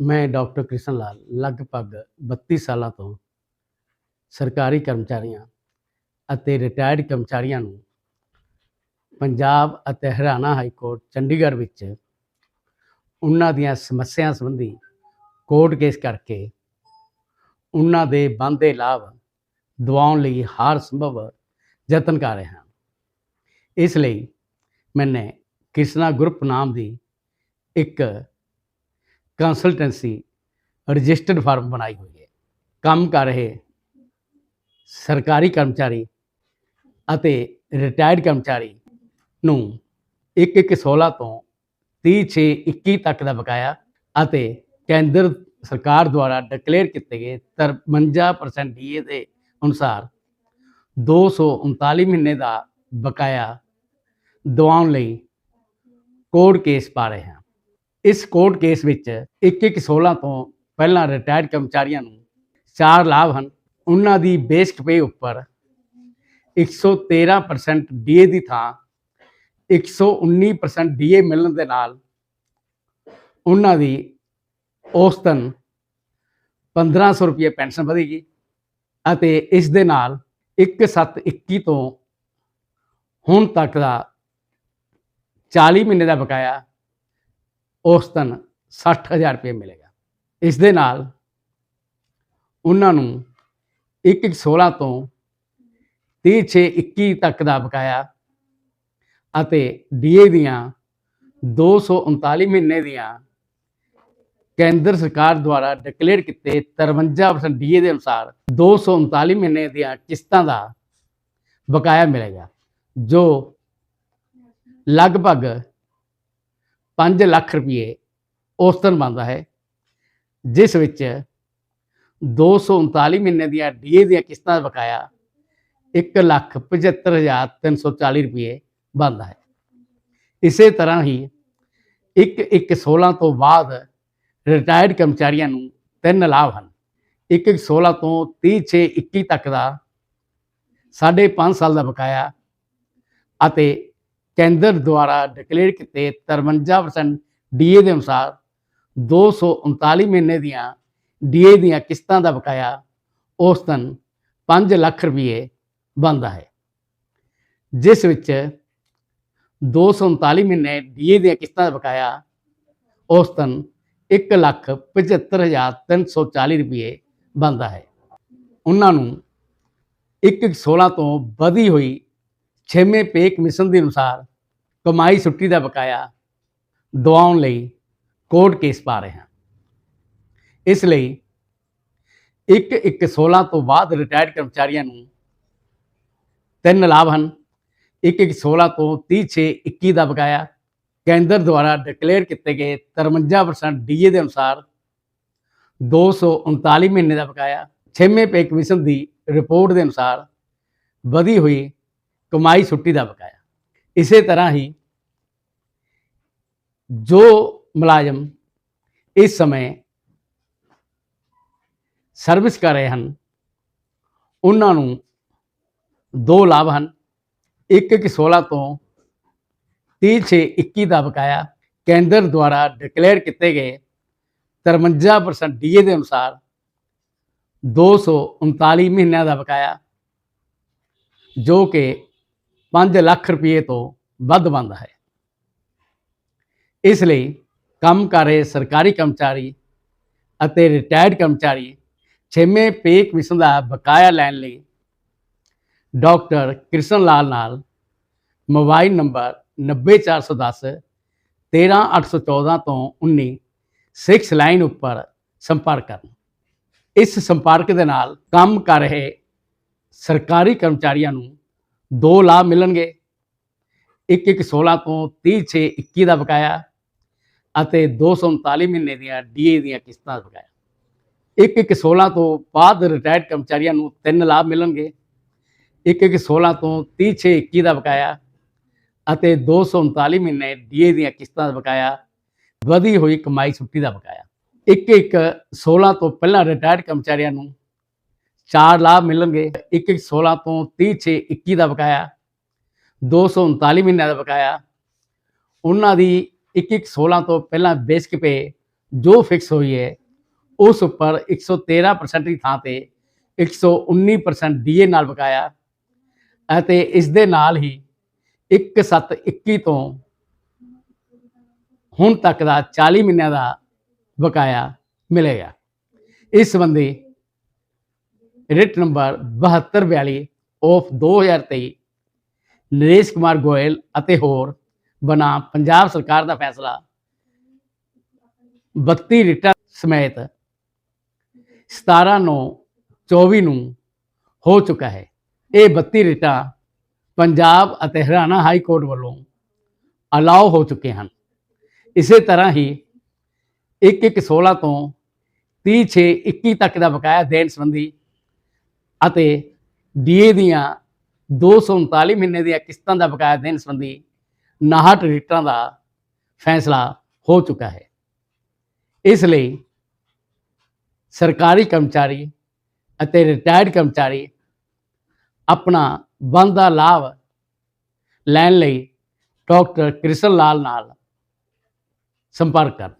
ਮੈਂ ਡਾਕਟਰ ਕ੍ਰਿਸ਼ਨ ਲਾਲ ਲਗਭਗ 32 ਸਾਲਾਂ ਤੋਂ ਸਰਕਾਰੀ ਕਰਮਚਾਰੀਆਂ ਅਤੇ ਰਿਟਾਇਰਡ ਕਰਮਚਾਰੀਆਂ ਨੂੰ ਪੰਜਾਬ ਅਤੇ ਹਰਿਆਣਾ ਹਾਈ ਕੋਰਟ ਚੰਡੀਗੜ੍ਹ ਵਿੱਚ ਉਹਨਾਂ ਦੀਆਂ ਸਮੱਸਿਆ ਸੰਬੰਧੀ ਕੋਰਟ ਕੇਸ ਕਰਕੇ ਉਹਨਾਂ ਦੇ ਬਣਦੇ ਲਾਭ ਦਿਵਾਉਣ ਲਈ ਹਰ ਸੰਭਵ ਯਤਨ ਕਰ ਰਿਹਾ ਹਾਂ। ਇਸ ਲਈ ਮੈਨੇ ਕ੍ਰਿਸ਼ਨਾ ਗਰੁੱਪ ਨਾਮ ਦੀ ਇੱਕ ਕੰਸਲਟੈਂਸੀ ਰਜਿਸਟਰਡ ਫਰਮ ਬਣਾਈ ਹੋਈ ਹੈ। ਕੰਮ ਕਰ ਰਹੇ ਸਰਕਾਰੀ ਕਰਮਚਾਰੀ ਅਤੇ ਰਿਟਾਇਰਡ ਕਰਮਚਾਰੀ ਨੂੰ 1/1/16 ਤੋਂ 30/6/21 ਤੱਕ ਦਾ ਬਕਾਇਆ ਅਤੇ ਕੇਂਦਰ ਸਰਕਾਰ ਦੁਆਰਾ ਡਿਕਲੇਅਰ ਕੀਤੇ ਗਏ 53% ਡੀਏ ਦੇ ਅਨੁਸਾਰ 239 ਮਹੀਨੇ ਦਾ ਬਕਾਇਆ ਦਿਵਾਉਣ ਲਈ ਕੋਰਟ ਕੇਸ ਪਾ ਰਹੇ ਹਾਂ। ਇਸ ਕੋਰਟ ਕੇਸ ਵਿੱਚ 1/1/16 ਤੋਂ ਪਹਿਲਾਂ ਰਿਟਾਇਰਡ ਕਰਮਚਾਰੀਆਂ ਨੂੰ ਚਾਰ ਲਾਭ ਹਨ। ਉਹਨਾਂ ਦੀ ਬੇਸਡ ਪੇ ਉੱਪਰ 113% ਡੀਏ ਦੀ ਥਾਂ 119% ਡੀਏ ਮਿਲਣ ਦੇ ਨਾਲ ਉਹਨਾਂ ਦੀ ਔਸਤਨ 1500 ਰੁਪਏ ਪੈਨਸ਼ਨ ਵਧੇਗੀ ਅਤੇ ਇਸ ਦੇ ਨਾਲ 1721 ਤੋਂ ਹੁਣ ਤੱਕ ਦਾ 40 ਮਹੀਨੇ ਦਾ ਬਕਾਇਆ ਔਸਤਨ 60000 ਰੁਪਏ ਮਿਲੇਗਾ। ਇਸ ਦੇ ਨਾਲ ਉਹਨਾਂ ਨੂੰ 1/16 ਤੋਂ 30/6/21 ਤੱਕ ਦਾ ਬਕਾਇਆ ਅਤੇ ਡੀਏ ਦੀਆਂ 239 ਮਹੀਨੇ ਦੀਆਂ ਕੇਂਦਰ ਸਰਕਾਰ ਦੁਆਰਾ ਡਿਕਲੇਅਰ ਕੀਤੇ 53% ਡੀਏ ਦੇ ਅਨੁਸਾਰ 239 ਮਹੀਨੇ ਦੀਆਂ ਕਿਸ਼ਤਾਂ ਦਾ ਬਕਾਇਆ ਮਿਲੇਗਾ, ਜੋ ਲਗਭਗ 5 ਲੱਖ ਰੁਪਏ ਔਸਤਨ ਬਣਦਾ ਹੈ, ਜਿਸ ਵਿੱਚ 239 ਮਹੀਨੇ ਦੀਆਂ ਡੀਏ ਦੀਆਂ ਕਿਸ਼ਤਾਂ ਦਾ ਬਕਾਇਆ 175340 ਰੁਪਏ ਬਣਦਾ ਹੈ। ਇਸੇ ਤਰ੍ਹਾਂ ਹੀ 1 1 16 ਤੋਂ ਬਾਅਦ ਰਿਟਾਇਰਡ ਕਰਮਚਾਰੀਆਂ ਨੂੰ ਤਿੰਨ ਲਾਭ ਹਨ। 1 1 16 ਤੋਂ 30 6 21 ਤੱਕ ਦਾ ਸਾਢੇ ਪੰਜ ਸਾਲ ਦਾ ਬਕਾਇਆ ਅਤੇ ਕੇਂਦਰ ਦੁਆਰਾ ਡਿਕਲੇਅਰ ਕੀਤੇ 53% ਡੀਏ ਦੇ ਅਨੁਸਾਰ 239 ਮਹੀਨੇ ਦੀਆਂ ਡੀਏ ਦੀਆਂ ਕਿਸ਼ਤਾਂ ਦਾ ਬਕਾਇਆ ਔਸਤਨ 5 ਲੱਖ ਰੁਪਏ ਬਣਦਾ ਹੈ, ਜਿਸ ਵਿੱਚ 239 ਮਹੀਨੇ ਡੀਏ ਦੀਆਂ ਕਿਸ਼ਤਾਂ ਦਾ ਬਕਾਇਆ ਔਸਤਨ 1 ਲੱਖ 75340 ਰੁਪਏ ਬਣਦਾ ਹੈ। ਉਹਨਾਂ ਨੂੰ 1 16 ਤੋਂ ਵਧੀ ਹੋਈ ਛੇਵੇਂ ਪੇ ਕਮਿਸ਼ਨ ਦੇ ਅਨੁਸਾਰ ਕਮਾਈ ਛੁੱਟੀ ਦਾ ਬਕਾਇਆ ਦਵਾਉਣ ਲਈ ਕੋਰਟ ਕੇਸ ਪਾ ਰਹੇ ਹਾਂ। ਇਸ ਲਈ 1 1 16 ਤੋਂ ਬਾਅਦ ਰਿਟਾਇਰਡ ਕਰਮਚਾਰੀਆਂ ਨੂੰ ਤਿੰਨ ਲਾਭ ਹਨ। 1 1 16 ਤੋਂ 30 6 21 ਦਾ ਬਕਾਇਆ ਕੇਂਦਰ ਦੁਆਰਾ ਡਿਕਲੇਅਰ ਕੀਤੇ ਗਏ 53% ਡੀਏ ਦੇ ਅਨੁਸਾਰ 239 ਮਹੀਨੇ ਦਾ ਬਕਾਇਆ ਛੇਵੇਂ ਪੇ ਕਮਿਸ਼ਨ ਦੀ ਰਿਪੋਰਟ ਦੇ ਅਨੁਸਾਰ ਵਧੀ ਹੋਈ ਕਮਾਈ ਛੁੱਟੀ ਦਾ ਬਕਾਇਆ। ਇਸੇ ਤਰ੍ਹਾਂ ਹੀ ਜੋ ਮੁਲਾਜ਼ਮ ਇਸ ਸਮੇਂ ਸਰਵਿਸ ਕਰ ਰਹੇ ਹਨ, ਉਹਨਾਂ ਨੂੰ ਦੋ ਲਾਭ ਹਨ। ਇੱਕ ਇੱਕ 16 ਤੋਂ 30 6 21 ਦਾ ਬਕਾਇਆ ਕੇਂਦਰ ਦੁਆਰਾ ਡਿਕਲੇਅਰ ਕੀਤੇ ਗਏ 53% ਡੀਏ ਦੇ ਅਨੁਸਾਰ 239 ਮਹੀਨਿਆਂ ਦਾ ਬਕਾਇਆ, ਜੋ ਕਿ 5 ਲੱਖ ਰੁਪਏ ਤੋਂ ਵੱਧ ਬਣਦਾ ਹੈ। ਇਸ ਲਈ ਕੰਮ ਕਰ ਰਹੇ ਸਰਕਾਰੀ ਕਰਮਚਾਰੀ ਅਤੇ ਰਿਟਾਇਰਡ ਕਰਮਚਾਰੀ ਛੇਵੇਂ ਪੇ ਕਮਿਸ਼ਨ ਦਾ ਬਕਾਇਆ ਲੈਣ ਲਈ ਡਾਕਟਰ ਕ੍ਰਿਸ਼ਨ ਲਾਲ ਨਾਲ ਮੋਬਾਈਲ ਨੰਬਰ 90410 13814 ਤੋਂ 19 6 ਲਾਈਨ ਉੱਪਰ ਸੰਪਰਕ ਕਰਨ। ਇਸ ਸੰਪਰਕ ਦੇ ਨਾਲ ਕੰਮ ਕਰ ਰਹੇ ਸਰਕਾਰੀ ਕਰਮਚਾਰੀਆਂ ਨੂੰ ਦੋ ਲਾਭ ਮਿਲਣਗੇ। 1 1 16 ਤੋਂ 30 6 21 ਦਾ ਬਕਾਇਆ ਅਤੇ 239 ਮਹੀਨੇ ਦੀਆਂ ਡੀਏ ਦੀਆਂ ਕਿਸ਼ਤਾਂ ਦਾ ਬਕਾਇਆ। 1 1 16 ਤੋਂ ਬਾਅਦ ਰਿਟਾਇਰਡ ਕਰਮਚਾਰੀਆਂ ਨੂੰ ਤਿੰਨ ਲਾਭ ਮਿਲਣਗੇ। 1 1 16 ਤੋਂ 30 6 21 ਦਾ ਬਕਾਇਆ ਅਤੇ 239 ਮਹੀਨੇ ਡੀਏ ਦੀਆਂ ਕਿਸ਼ਤਾਂ ਦਾ ਬਕਾਇਆ। ਵਧੀ ਹੋਈ ਕਮਾਈ ਛੁੱਟੀ ਦਾ ਬਕਾਇਆ। 1 1 16 ਤੋਂ ਪਹਿਲਾਂ ਰਿਟਾਇਰਡ ਕਰਮਚਾਰੀਆਂ ਨੂੰ ਚਾਰ ਲਾਭ ਮਿਲਣਗੇ। 1 1 16 ਤੋਂ 30 6 21 ਦਾ ਬਕਾਇਆ 239 ਮਹੀਨਿਆਂ ਦਾ ਬਕਾਇਆ। ਉਹਨਾਂ ਦੀ 1 1 16 ਤੋਂ ਪਹਿਲਾਂ ਬੇਸਿਕ ਪੇ ਜੋ ਫਿਕਸ ਹੋਈ ਹੈ, ਉਸ ਉੱਪਰ 113% ਦੀ ਥਾਂ ਤੇ 119% ਡੀਏ ਨਾਲ ਬਕਾਇਆ ਅਤੇ ਇਸ ਦੇ ਨਾਲ ਹੀ 1721 ਤੋਂ ਹੁਣ ਤੱਕ ਦਾ 40 ਮਹੀਨਿਆਂ ਦਾ ਬਕਾਇਆ ਮਿਲੇਗਾ ਇਸ ਸੰਬੰਧੀ writ number 7242 of 2023 Naresh Kumar Goyal ਅਤੇ ਹੋਰ ਬਨਾਮ ਪੰਜਾਬ ਸਰਕਾਰ ਦਾ ਫੈਸਲਾ। 32 ਰਿਟਾਂ ਸਮੇਤ 17 ਨੂੰ 24 ਨੂੰ ਹੋ ਚੁੱਕਾ ਹੈ। ਇਹ 32 ਰਿਟਾਂ ਪੰਜਾਬ ਅਤੇ ਹਰਿਆਣਾ ਹਾਈ ਕੋਰਟ ਵੱਲੋਂ ਅਲਾਉ ਹੋ ਚੁੱਕੇ ਹਨ। ਇਸੇ ਤਰ੍ਹਾਂ ਹੀ 1-1-16 ਤੋਂ 30-6-21 ਤੱਕ ਦਾ ਬਕਾਇਆ ਦੇਣ ਸੰਬੰਧੀ ਅਤੇ ਡੀਏ ਦੀਆਂ 239 ਮਹੀਨੇ ਦੀਆਂ ਕਿਸ਼ਤਾਂ ਦਾ ਬਕਾਇਆ ਦੇਣ ਸੰਬੰਧੀ 59 ਰੀਟਾਂ ਦਾ ਫੈਸਲਾ ਹੋ ਚੁੱਕਾ ਹੈ। ਇਸ ਲਈ ਸਰਕਾਰੀ ਕਰਮਚਾਰੀ ਅਤੇ ਰਿਟਾਇਰਡ ਕਰਮਚਾਰੀ ਆਪਣਾ ਬਣਦਾ ਲਾਭ ਲੈਣ ਲਈ ਡਾਕਟਰ ਕ੍ਰਿਸ਼ਨ ਲਾਲ ਨਾਲ ਸੰਪਰਕ ਕਰਨ।